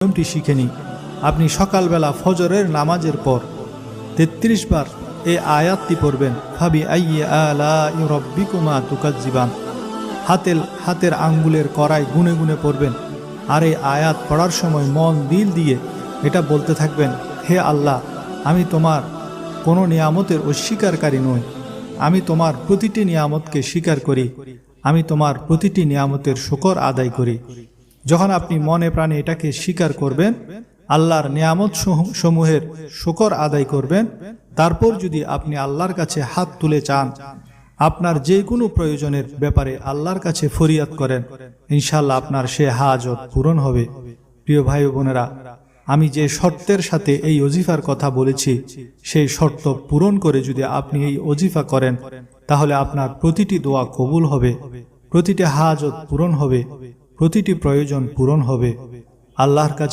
নিয়মটি শিখে নিই আপনি সকালবেলা ফজরের নামাজের পর তেত্রিশ বার এই আয়াতটি পড়বেন। ভাবি আইয়ে আলা রব্বিকুমা তুকাজ্জিবান। হাতের হাতের আঙ্গুলের কড়াই গুনে গুনে পড়বেন। আর এই আয়াত পড়ার সময় মন দিল দিয়ে এটা বলতে থাকবেন, হে আল্লাহ, আমি তোমার কোনো নিয়ামতের অস্বীকারী নই। আমি তোমার প্রতিটি নিয়ামতকে স্বীকার করি। আমি তোমার প্রতিটি নিয়ামতের শুকর আদায় করি। যখন আপনি মনে প্রাণে এটাকে স্বীকার করবেন, আল্লাহর নিয়ামত সমূহের শুকর আদায় করবেন, তারপর যদি আপনি আল্লাহর কাছে হাত তুলে চান, আপনার যে কোনো প্রয়োজনের ব্যাপারে আল্লাহর কাছে ফরিয়াদ করেন ইনশাল্লাহ আপনার সে হাজত পূরণ হবে। প্রিয় ভাই বোনেরা, আমি যে শর্তের সাথে এই অজিফার কথা বলেছি, সেই শর্ত পূরণ করে যদি আপনি এই অজিফা করেন, তাহলে আপনার প্রতিটি দোয়া কবুল হবে, প্রতিটি হাজত পূরণ হবে। প্রতিটি প্রয়োজন পূরণ হবে। আল্লাহর কাছে